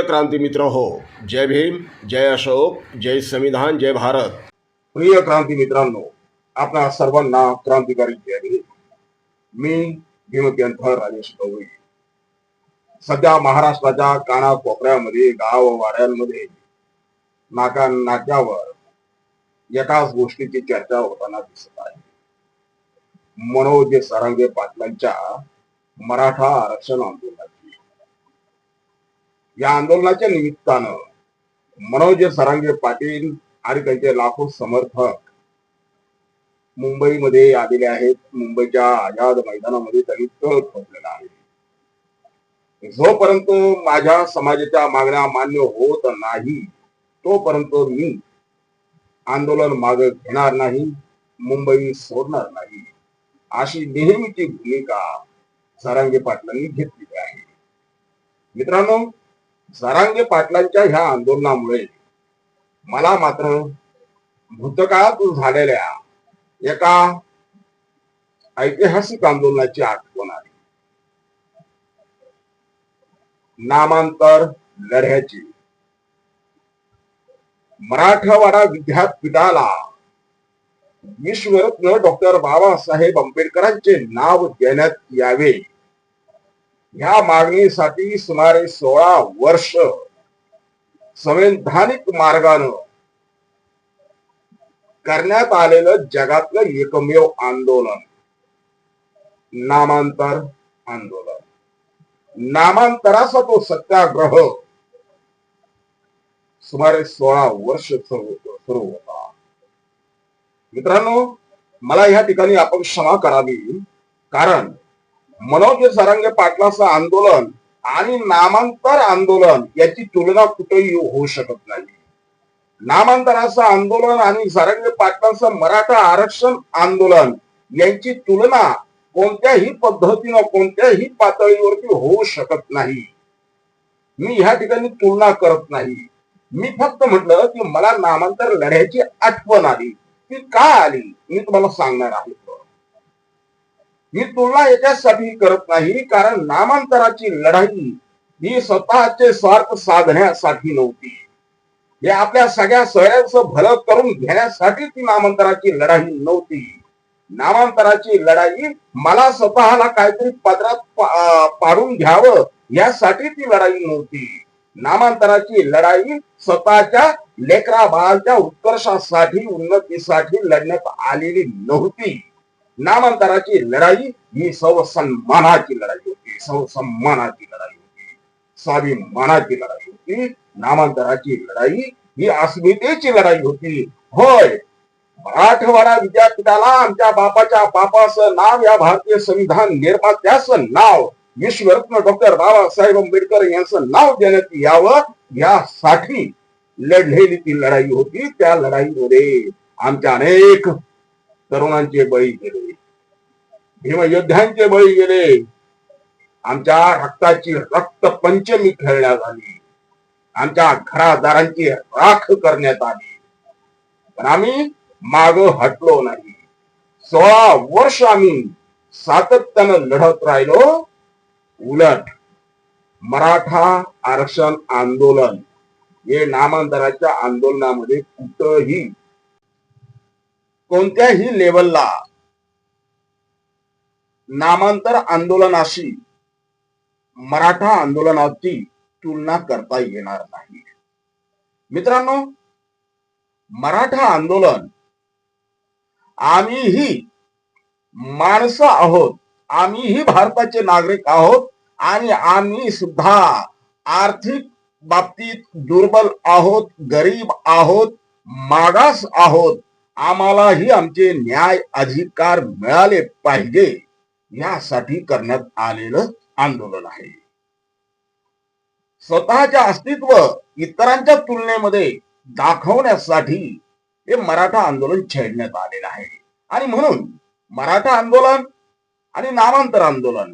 प्रिय क्रांती मित्र हो जय भीम जय अशोक जय संविधान जय भारत. प्रिय क्रांती मित्रांनो आपणा सर्वांना क्रांतिकारी जय भीम. मी भीमप्यंथ राजेश गवळी. सध्या महाराष्ट्राच्या कानाकोपऱ्यामध्ये गाव वाड्यांमध्ये नाका नाक्यावर एकाच गोष्टीची चर्चा होताना दिसत आहे. मनोज सारंगे पाटलांच्या मराठा आरक्षण आंदोलनाची. या आंदोलनाच्या निमित्तानं मनोज सरांगे पाटील आणि त्यांचे लाखो समर्थक मुंबईमध्ये आलेले आहेत. मुंबईच्या आझाद मैदानामध्ये त्यांनी तळ ठोकलेला आहे. जोपर्यंत माझ्या समाजाच्या मागण्या मान्य होत नाही तोपर्यंत मी आंदोलन मागे घेणार नाही मुंबई सोडणार नाही अशी नेहमीची भूमिका सरांगे पाटलांनी घेतलेली आहे. मित्रांनो सरांगे पाटलांच्या ह्या आंदोलनामुळे मला मात्र भूतकाळात झालेल्या एका ऐतिहासिक आंदोलनाची आठवण आली. नामांतर लढ्याची. मराठवाडा विद्यापीठाला विश्वरत्न डॉक्टर बाबासाहेब आंबेडकरांचे नाव देण्यात यावे. ह्या मागणीसाठी सुमारे सोळा वर्ष संवैधानिक मार्गानं करण्यात आलेलं जगातलं एकमेव आंदोलन नामांतर आंदोलन. नामांतराचा तो सत्याग्रह सुमारे सोळा वर्ष सुरू होता मित्रांनो मला या ठिकाणी आपण क्षमा करावी कारण मनोज सारंगे पाटलाचं आंदोलन आणि नामांतर आंदोलन याची तुलना कुठेही होऊ शकत नाही. नामांतराचं आंदोलन आणि सारंगे पाटलाचं मराठा आरक्षण आंदोलन यांची तुलना कोणत्याही पद्धतीनं कोणत्याही पातळीवरती होऊ शकत नाही. मी ह्या ठिकाणी तुलना करत नाही. मी फक्त म्हटलं की मला नामांतर लढ्याची आठवण आली. ती का आली? मी तुम्हाला सांगणार आहे. मी तुलना याच्यासाठी करत नाही कारण नामांतराची लढाई ही स्वतःचे स्वार्थ साधण्यासाठी नव्हती. हे आपल्या सगळ्या सगळ्यांचं भलं करून घेण्यासाठी ती नामांतराची लढाई नव्हती. नामांतराची लढाई मला स्वतःला काहीतरी पदरात पाडून घ्यावं यासाठी ती लढाई नव्हती. नामांतराची लढाई स्वतःच्या लेकरा बाळाच्या उत्कर्षासाठी उन्नतीसाठी लढण्यात आलेली नव्हती. नामांतराची लढाई ही सर्व सन्मानाची लढाई होती. सर्व सन्मानाची लढाई होती. स्वाभिमानाची लढाई होती. नामांतराची लढाई ही अस्मितेची लढाई होती. होय. मराठवाडा विद्यापीठाला आमच्या बापाच्या बापाचं नाव या भारतीय संविधान निर्मात्याचं नाव विश्वरत्न डॉक्टर बाबासाहेब आंबेडकर यांचं नाव देण्यात यावं यासाठी लढलेली ती लढाई होती. त्या लढाईमध्ये आमच्या अनेक तरुणांचे बळी गेले. भीमयोद्ध्यांचे बळी गेले. आमच्या रक्ताची रक्त पंचमी खेळण्यात आली. आमच्या घरादारांची राख करण्यात आली. पण आम्ही माग हटलो नाही. सोळा वर्ष आम्ही सातत्यानं लढत राहिलो. उलट मराठा आरक्षण आंदोलन हे नामांतराच्या आंदोलनामध्ये कुठंही कोणत्याही लेवलला नामांतर आंदोलनाशी मराठा आंदोलनाची तुलना करता येणार नाही. मित्रांनो मराठा आंदोलन आम्हीही माणसं आहोत आम्हीही भारताचे नागरिक आहोत आणि आम्ही सुद्धा आर्थिक बाबतीत दुर्बल आहोत गरीब आहोत मागास आहोत. आम्हालाही आमचे न्याय अधिकार मिळाले पाहिजे. यासाठी करण्यात आलेलं आंदोलन आहे. स्वतःचे अस्तित्व इतरांच्या तुलनेमध्ये दाखवण्यासाठी हे मराठा आंदोलन छेडण्यात आलेलं आहे. आणि म्हणून मराठा आंदोलन आणि नामांतर आंदोलन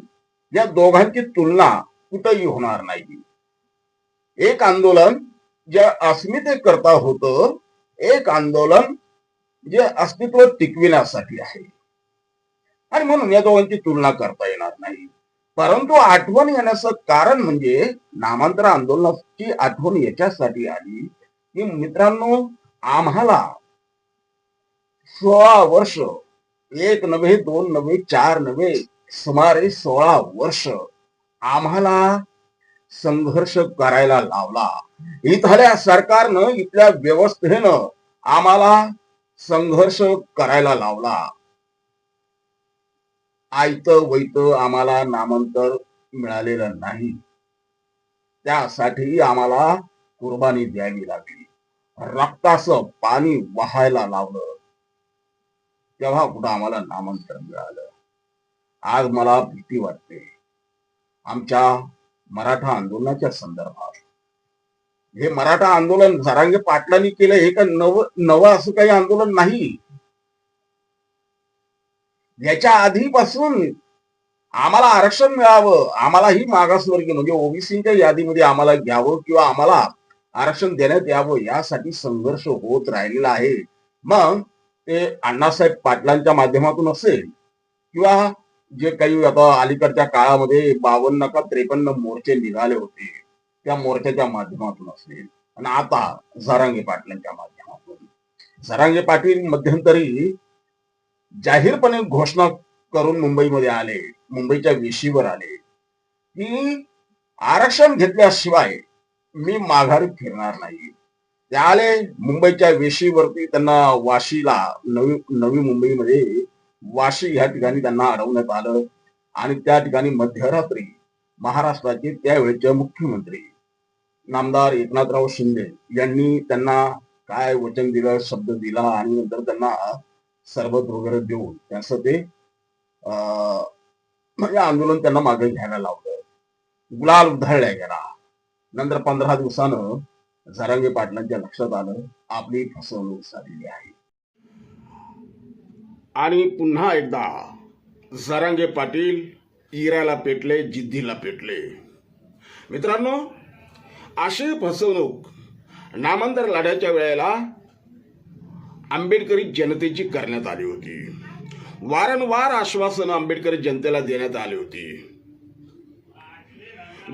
या दोघांची तुलना कुठेही होणार नाही. एक आंदोलन ज्या अस्मितेकरता होतं एक आंदोलन जे अस्तित्व टिकविण्यासाठी आहे. आणि म्हणून या दोघांची तुलना करता येणार नाही. परंतु आठवण येण्याचं कारण म्हणजे नामांतर आंदोलनाची आठवण याच्यासाठी आली की मित्रांनो आम्हाला सोळा वर्ष एक नव्हे दोन नव्हे चार नव्हे सुमारे सोळा वर्ष आम्हाला संघर्ष करायला लावला. इथल्या सरकारनं इथल्या व्यवस्थेनं आम्हाला संघर्ष करायला लावला. आयत वैत आम्हाला नामांतर मिळालेलं नाही. त्यासाठी आम्हाला कुर्बानी द्यावी लागली. रक्ताचं पाणी वाहायला लावलं. तेव्हा कुठं आम्हाला नामांतर मिळालं? आज मला भीती वाटते. आमच्या मराठा आंदोलनाच्या संदर्भात हे मराठा आंदोलन झारांगे पाटलांनी केलं हे का नव नवं असं काही आंदोलन नाही. याच्या आधीपासून आम्हाला आरक्षण मिळावं आम्हाला ही मागासवर्गीय म्हणजे ओबीसीच्या यादीमध्ये आम्हाला घ्यावं किंवा आम्हाला आरक्षण देण्यात यावं यासाठी संघर्ष होत राहिलेला आहे. मग ते अण्णासाहेब पाटलांच्या माध्यमातून असेल किंवा जे काही आता अलीकडच्या काळामध्ये बावन्न का त्रेपन्न मोर्चे निघाले होते. त्या मोर्चाच्या माध्यमातून असेल. आणि आता झरांगे पाटलांच्या माध्यमातून. झरांगे पाटील मध्यंतरी जाहीरपणे घोषणा करून मुंबईमध्ये आले मुंबईच्या वेशीवर आले. की आरक्षण घेतल्याशिवाय मी माघारी फिरणार नाही. ते आले मुंबईच्या वेशीवरती त्यांना वाशीला नवी नवी मुंबईमध्ये वाशी ह्या ठिकाणी त्यांना अडवण्यात आलं. आणि त्या ठिकाणी मध्यरात्री महाराष्ट्राचे त्यावेळेचे मुख्यमंत्री नामदार एकनाथराव शिंदे यांनी त्यांना काय वचन दिलं शब्द दिला आणि नंतर त्यांना सरबत वगैरे देऊन त्यांचं ते अं, म्हणजे आंदोलन त्यांना मागे घ्यायला लावलं. गुलाल उधळल्या गेला. नंतर पंधरा दिवसानं झरांगे पाटलांच्या लक्षात आलं आपली फसवणूक झालेली आहे. आणि पुन्हा एकदा झरांगे पाटील इराला पेटले जिद्दीला पेटले. मित्रांनो अशी फसवणूक नामांतर लढ्याच्या वेळेला आंबेडकरी जनतेची करण्यात आली होती. वारंवार आश्वासनं आंबेडकरी जनतेला देण्यात आली होती.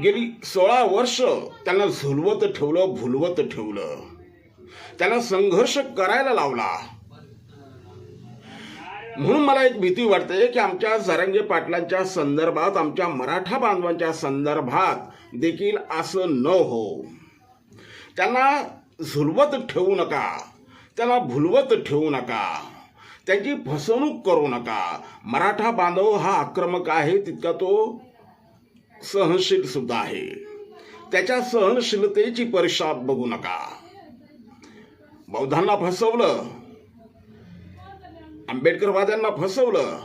गेली सोळा वर्ष त्यांना झुलवत ठेवलं भुलवत ठेवलं. त्यांना संघर्ष करायला लावला. म्हणून मला एक भीती वाटते की आमच्या जरंगे पाटलांच्या संदर्भात आमच्या मराठा बांधवांच्या संदर्भात देखील असं न हो. त्यांना झुलवत ठेवू नका. त्यांना भुलवत ठेवू नका. त्यांची फसवणूक करू नका. मराठा बांधव हा आक्रमक आहे तितका तो सहनशील सुद्धा आहे. त्याच्या सहनशीलतेची परीक्षा बघू नका. बौद्धांना फसवलं आंबेडकरवाद्यांना फसवलं.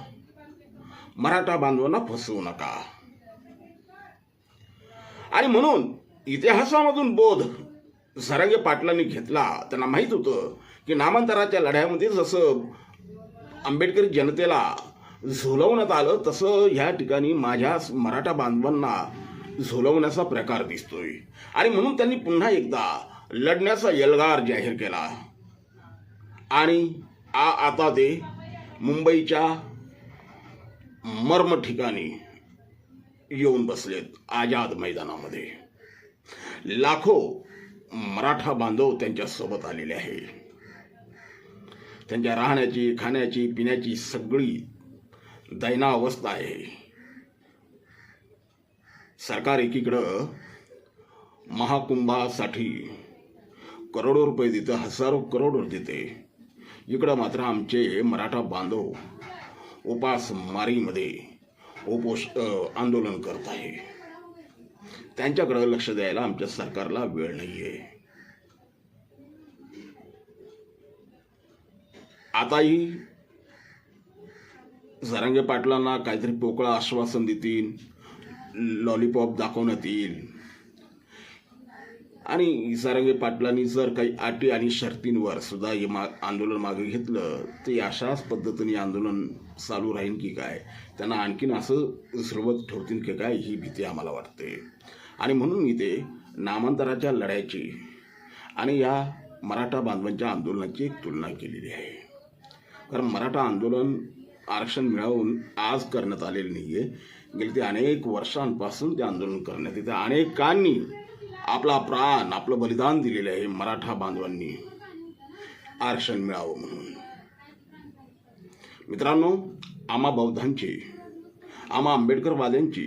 मराठा बांधवांना फसवू नका. आणि म्हणून इतिहासामधून बोध झरंगे पाटलांनी घेतला. त्यांना माहीत होतं की नामांतराच्या लढ्यामध्ये जसं आंबेडकरी जनतेला झोलवण्यात आलं तसं ह्या ठिकाणी माझ्या मराठा बांधवांना झोलवण्याचा प्रकार दिसतोय. आणि म्हणून त्यांनी पुन्हा एकदा लढण्याचा यलगार जाहीर केला. आणि आ आता ते मुंबईच्या मर्म ठिकाणी येऊन बसलेत आझाद मैदानामध्ये. लाखो मराठा बांधव त्यांच्यासोबत आलेले आहे. त्यांच्या राहण्याची खाण्याची पिण्याची सगळी दैनावस्था आहे. सरकार एकीकडं महाकुंभासाठी करोडो रुपये देतं हजारो करोड देते. इकडं मात्र आमचे मराठा बांधव उपासमारीमध्ये उपोष आंदोलन करत आहे. त्यांच्याकडं लक्ष द्यायला आमच्या सरकारला वेळ नाही आहे आताही जरांगे पाटलांना काहीतरी पोकळा आश्वासन देतील लॉलीपॉप दाखवण्यात येईल. आणि सारंगे पाटलांनी जर काही अटी आणि शर्तींवर सुद्धा हे मा आंदोलन मागे घेतलं तर अशाच पद्धतीने आंदोलन चालू राहील की काय? त्यांना आणखीन असं सुरुवात ठेवतील की काय ही भीती आम्हाला वाटते. आणि म्हणून मी ते नामांतराच्या लढ्याची आणि या मराठा बांधवांच्या आंदोलनाची एक तुलना केलेली आहे. कारण मराठा आंदोलन आरक्षण मिळवून आज करण्यात आलेलं नाही आहे गेली ते अनेक वर्षांपासून ते आंदोलन करण्यात येते. अनेकांनी आपला प्राण आपलं बलिदान दिलेलं आहे मराठा बांधवांनी आरक्षण मिळावं म्हणून. मित्रांनो आम्हा बौद्धांची आम्हा आंबेडकरवाद्यांची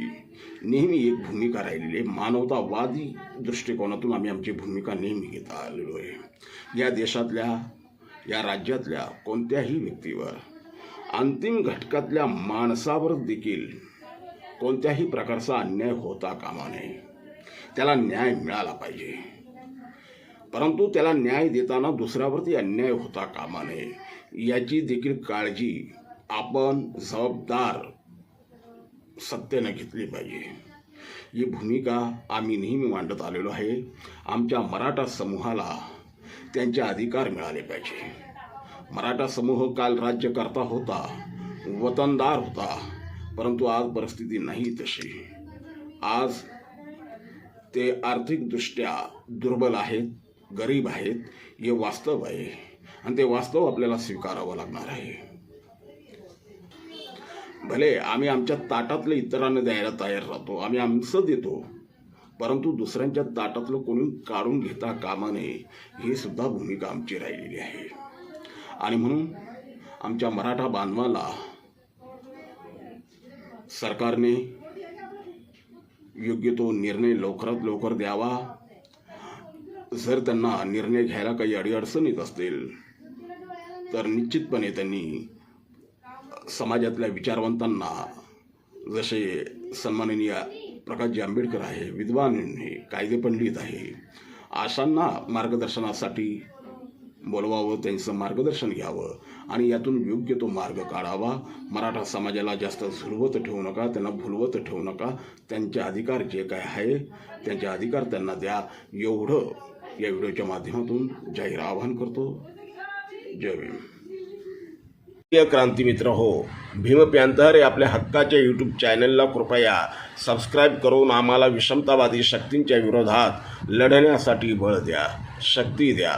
नेहमी एक भूमिका राहिलेली आहे. मानवतावादी दृष्टिकोनातून आम्ही आमची भूमिका नेहमी घेत आलेलो आहे. या देशातल्या या राज्यातल्या कोणत्याही व्यक्तीवर अंतिम घटकातल्या माणसावर देखील कोणत्याही प्रकारचा अन्याय होता कामा नये. त्याला न्याय मिळाला पाहिजे. परंतु त्याला न्याय देताना दुसऱ्यावरती अन्याय होता कामा नये. याची देखील काळजी आपण जबाबदार सत्तेनं घेतली पाहिजे. ही भूमिका आम्ही नेहमी मांडत आलेलो आहे. आमच्या मराठा समूहाला त्यांचे अधिकार मिळाले पाहिजे. मराठा समूह काल राज्यकर्ता होता वतनदार होता परंतु आज परिस्थिती नाही तशी. आज ते आर्थिकदृष्ट्या दुर्बल आहेत गरीब आहेत हे वास्तव आहे. आणि ते वास्तव आपल्याला स्वीकारावं लागणार आहे. भले आम्ही आमच्या ताटातलं इतरांना द्यायला तयार राहतो आम्ही आमचं देतो परंतु दुसऱ्यांच्या ताटातलं कोणी काढून घेता कामा नये ही सुद्धा भूमिका आमची राहिलेली आहे. आणि म्हणून आमच्या मराठा बांधवाला सरकारने योग्य तो निर्णय लवकरात लवकर द्यावा. जर त्यांना निर्णय घ्यायला काही अडीअडचण येत असतील तर निश्चितपणे त्यांनी समाजातल्या विचारवंतांना जसे सन्माननीय प्रकाशजी आंबेडकर आहे विद्वान हे कायदे पंडित आहे अशांना मार्गदर्शनासाठी बोलवावं त्यांचं मार्गदर्शन घ्यावं आणि यातून योग्य तो मार्ग काढावा. मराठा समाजाला जास्त झुलवत ठेवू नका त्यांना भुलवत ठेवू नका. त्यांचे अधिकार जे काय आहे त्यांचे अधिकार त्यांना द्या. एवढं या व्हिडिओच्या माध्यमातून जाहीर आवाहन करतो. जय भीम. प्रिय क्रांती मित्र हो भीम प्यांतर हे आपल्या हक्काच्या यूट्यूब चॅनलला कृपया सबस्क्राईब करून आम्हाला विषमतावादी शक्तींच्या विरोधात लढण्यासाठी बळ द्या शक्ती द्या.